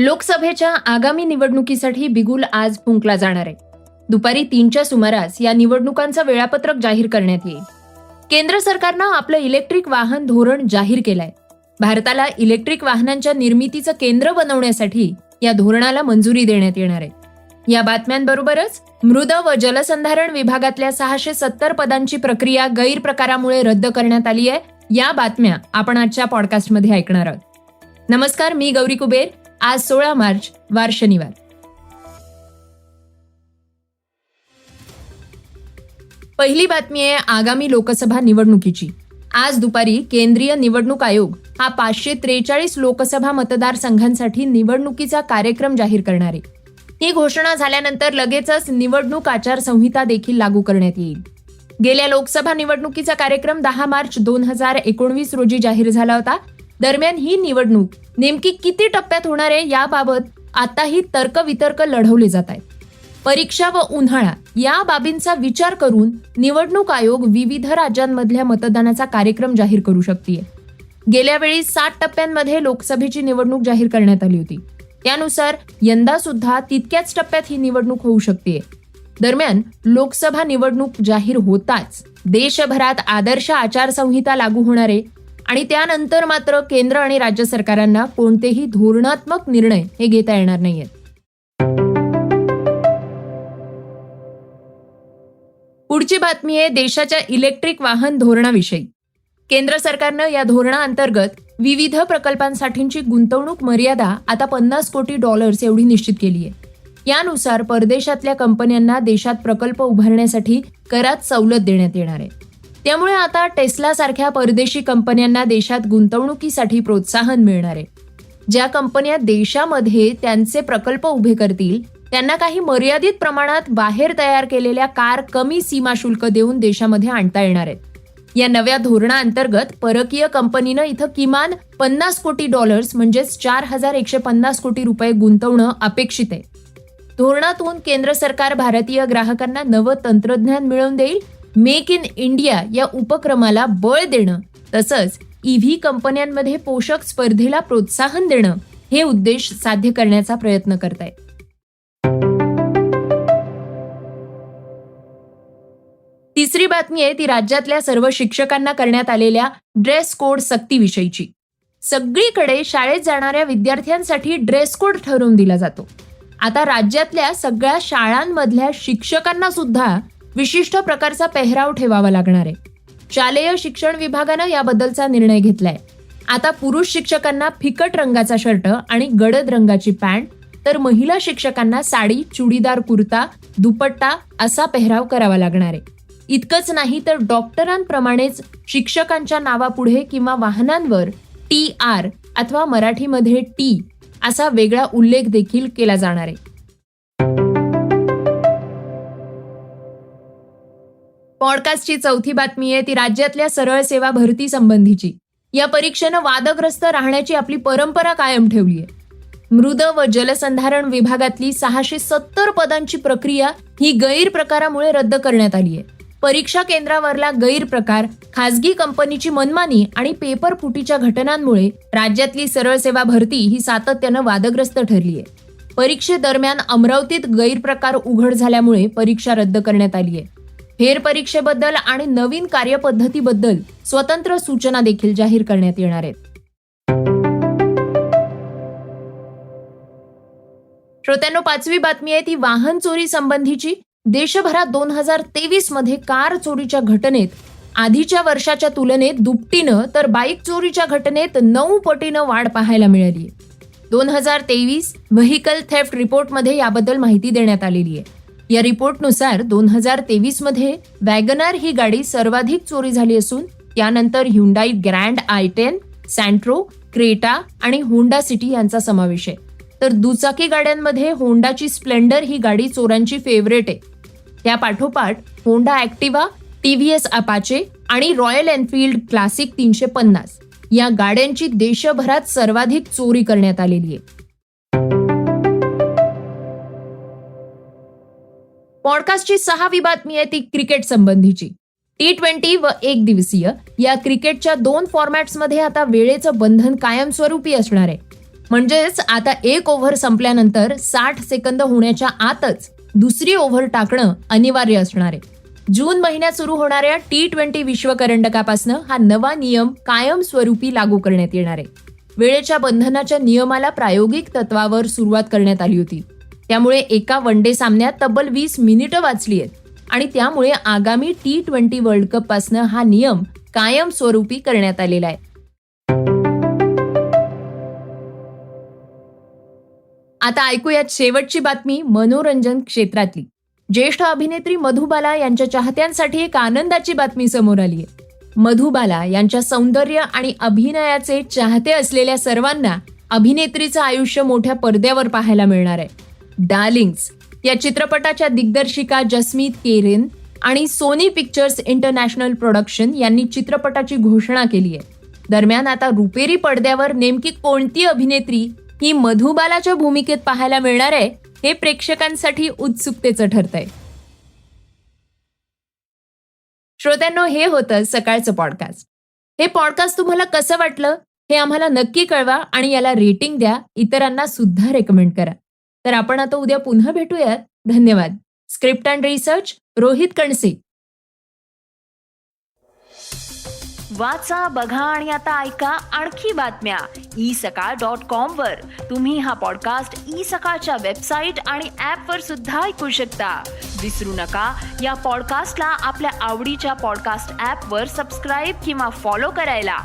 लोकसभेच्या आगामी निवडणुकीसाठी बिगुल आज फुंकला जाणार आहे. दुपारी तीनच्या सुमारास या निवडणुकांचं वेळापत्रक जाहीर करण्यात येईल. केंद्र सरकारनं आपलं इलेक्ट्रिक वाहन धोरण जाहीर केलंय. भारताला इलेक्ट्रिक वाहनांच्या निर्मितीचं केंद्र बनवण्यासाठी या धोरणाला मंजुरी देण्यात येणार आहे. या बातम्यांबरोबरच मृद व जलसंधारण विभागातल्या सहाशे सत्तर पदांची प्रक्रिया गैरप्रकारामुळे रद्द करण्यात आली आहे या बातम्या आपण आजच्या पॉडकास्टमध्ये ऐकणार आहोत. नमस्कार मी गौरी कुबेर. आज सोळा मार्च वार शनिवार. पहिली बातमी आहे आगामी लोकसभा निवडणुकीची. आज दुपारी केंद्रीय निवडणूक आयोग हा पाचशे त्रेचाळीस लोकसभा मतदारसंघांसाठी निवडणुकीचा कार्यक्रम जाहीर करणार आहे. ही घोषणा झाल्यानंतर लगेचच निवडणूक आचारसंहिता देखील लागू करण्यात येईल. गेल्या लोकसभा निवडणुकीचा कार्यक्रम दहा मार्च दोन हजार एकोणवीस रोजी जाहीर झाला होता. दरम्यान ही निवडणूक नेमकी किती टप्प्यात होणार आहे याबाबत आताही तर्कवितर्क लढवले जात आहेत. परीक्षा व उन्हाळा या बाबींचा विचार करून निवडणूक आयोग विविध राज्यांमधल्या मतदानाचा कार्यक्रम जाहीर करू शकते गेल्या वेळी सात टप्प्यांमध्ये लोकसभेची निवडणूक जाहीर करण्यात आली होती. त्यानुसार यंदा सुद्धा तितक्याच टप्प्यात ही निवडणूक होऊ शकते दरम्यान लोकसभा निवडणूक जाहीर होताच देशभरात आदर्श आचारसंहिता लागू होणार आहे आणि त्यानंतर मात्र केंद्र आणि राज्य सरकारांना कोणतेही धोरणात्मक निर्णय हे घेता येणार नाहीयेत. पुढची बातमी आहे देशाच्या इलेक्ट्रिक वाहन धोरणाविषयी. केंद्र सरकारनं या धोरणाअंतर्गत विविध प्रकल्पांसाठीची गुंतवणूक मर्यादा आता पन्नास कोटी डॉलर्स एवढी निश्चित केली आहे यानुसार परदेशातल्या कंपन्यांना देशात प्रकल्प उभारण्यासाठी करात सवलत देण्यात येणार आहे. त्यामुळे आता टेस्ला सारख्या परदेशी कंपन्यांना देशात गुंतवणुकीसाठी प्रोत्साहन मिळणार आहे. ज्या कंपन्या देशामध्ये त्यांचे प्रकल्प उभे करतील त्यांना काही मर्यादित प्रमाणात बाहेर तयार केलेल्या कार कमी सीमा शुल्क देऊन देशामध्ये आणता येणार आहेत. या नव्या धोरणाअंतर्गत परकीय कंपनीनं इथं किमान पन्नास कोटी डॉलर्स म्हणजेच चार हजार एकशे पन्नास कोटी रुपये गुंतवणं अपेक्षित आहे. धोरणातून केंद्र सरकार भारतीय ग्राहकांना नवं तंत्रज्ञान मिळवून देईल मेक इन इंडिया या उपक्रमाला बळ देणं तसंच ईव्ही कंपन्यांमध्ये पोषक स्पर्धेला प्रोत्साहन देणं हे उद्देश साध्य करण्याचा प्रयत्न करत आहे तिसरी बातमी आहे ती राज्यातल्या सर्व शिक्षकांना करण्यात आलेल्या ड्रेस कोड सक्तीविषयीची. सगळीकडे शाळेत जाणाऱ्या विद्यार्थ्यांसाठी ड्रेस कोड ठरवून दिला जातो. आता राज्यातल्या सगळ्या शाळांमधल्या शिक्षकांना सुद्धा विशिष्ट प्रकारचा पेहराव ठेवावा लागणार आहे. शालेय शिक्षण विभागानं याबद्दलचा निर्णय घेतलाय. आता पुरुष शिक्षकांना फिकट रंगाचा शर्ट आणि गडद रंगाची पॅन्ट तर महिला शिक्षकांना साडी चुडीदार कुर्ता दुपट्टा असा पेहराव करावा लागणार आहे. इतकंच नाही तर डॉक्टरांप्रमाणेच शिक्षकांच्या नावापुढे किंवा वाहनांवर टी आर अथवा मराठीमध्ये टी असा वेगळा उल्लेख देखील केला जाणार आहे. पॉडकास्टची चौथी बातमी आहे ती राज्यातल्या सरळ सेवा भरती संबंधीची. या परीक्षेनं वादग्रस्त राहण्याची आपली परंपरा कायम ठेवली आहे. मृद व जलसंधारण विभागातली सहाशे सत्तर पदांची प्रक्रिया ही गैरप्रकारामुळे रद्द करण्यात आली आहे. परीक्षा केंद्रावरला गैरप्रकार खासगी कंपनीची मनमानी आणि पेपर फुटीच्या घटनांमुळे राज्यातली सरळ सेवा भरती ही सातत्यानं वादग्रस्त ठरली आहे. परीक्षेदरम्यान अमरावतीत गैरप्रकार उघड झाल्यामुळे परीक्षा रद्द करण्यात आली आहे. फेरपरीक्षेबद्दल आणि नवीन कार्यपद्धतीबद्दल स्वतंत्र सूचना देखील जाहीर करण्यात येणार आहेत. श्रोत्यांनो पाचवी बातमी आहे ती वाहन चोरी संबंधीची. देशभरात दोन हजार तेवीसमध्ये कार चोरीच्या घटनेत आधीच्या वर्षाच्या तुलनेत दुपटीनं तर बाईक चोरीच्या घटनेत नऊ पटीनं वाढ पाहायला मिळाली दोन हजार तेवीस व्हेकल थेफ्ट रिपोर्टमध्ये याबद्दल माहिती देण्यात आलेली आहे. या रिपोर्टनुसार दोन हजार तेवीसमध्ये वॅगनार ही गाडी सर्वाधिक चोरी झाली असून त्यानंतर Hyundai Grand i ten Santro Creta आणि होंडा सिटी यांचा समावेश आहे. तर दुचाकी गाड्यांमध्ये होंडाची स्प्लेंडर ही गाडी चोरांची फेवरेट आहे. त्या पाठोपाठ Honda Activa T V S Apache आणि रॉयल एनफिल्ड क्लासिक तीनशे पन्नास या गाड्यांची देशभरात सर्वाधिक चोरी करण्यात आलेली आहे. पॉडकास्टची सहावी बातमी आहे ती क्रिकेट संबंधीची. टी ट्वेंटी व एक दिवसीय. या क्रिकेटच्या दोन फॉर्मॅट्समध्ये आता वेळेचं बंधन कायमस्वरूपी असणार आहे. म्हणजेच आता एक ओव्हर संपल्यानंतर साठ सेकंद होण्याच्या आतच दुसरी ओव्हर टाकणं अनिवार्य असणार आहे. जून महिन्यात सुरू होणाऱ्या टी ट्वेंटी विश्वकरंडकापासून हा नवा नियम कायमस्वरूपी लागू करण्यात येणार आहे. वेळेच्या बंधनाच्या नियमाला प्रायोगिक तत्वावर सुरुवात करण्यात आली होती. त्यामुळे एका वन डे सामन्यात तब्बल वीस मिनिटं वाचली आहेत. आणि त्यामुळे आगामी टी ट्वेंटी वर्ल्ड कप पासनं हा नियम कायमस्वरूपी करण्यात आलेला आहे. आता ऐकूयात शेवटची बातमी मनोरंजन क्षेत्रातली. ज्येष्ठ अभिनेत्री मधुबाला यांच्या चाहत्यांसाठी एक आनंदाची बातमी समोर आली आहे. मधुबाला यांच्या सौंदर्य आणि अभिनयाचे चाहते असलेल्या सर्वांना अभिनेत्रीचं आयुष्य मोठ्या पडद्यावर पाहायला मिळणार आहे. डार्लिंग्स या चित्रपटाच्या दिग्दर्शिका जसमीत केरेन आणि सोनी पिक्चर्स इंटरनॅशनल प्रोडक्शन यांनी चित्रपटाची घोषणा केली आहे. दरम्यान आता रुपेरी पडद्यावर नेमकी कोणती अभिनेत्री ही मधुबालाच्या भूमिकेत पाहायला मिळणार आहे हे प्रेक्षकांसाठी उत्सुकतेचं ठरतंय. श्रोत्यांनो हे होतं सकाळचं पॉडकास्ट हे पॉडकास्ट तुम्हाला कसं वाटलं हे आम्हाला नक्की कळवा आणि याला रेटिंग द्या इतरांना सुद्धा रेकमेंड करा. तर आपण आता उद्या पुन्हा भेटूयात. धन्यवाद. Script and research Rohit Kanse. वाचा बघा आणि आता ऐका आणखी बातम्या. ई सकाळ डॉट कॉम वर. तुम्ही हा पॉडकास्ट ई सकाळच्या वेबसाईट आणि ऍप वर सुद्धा ऐकू शकता. विसरू नका या पॉडकास्टला आपल्या आवडीच्या पॉडकास्ट ऍप वर सबस्क्राईब किंवा फॉलो करायला.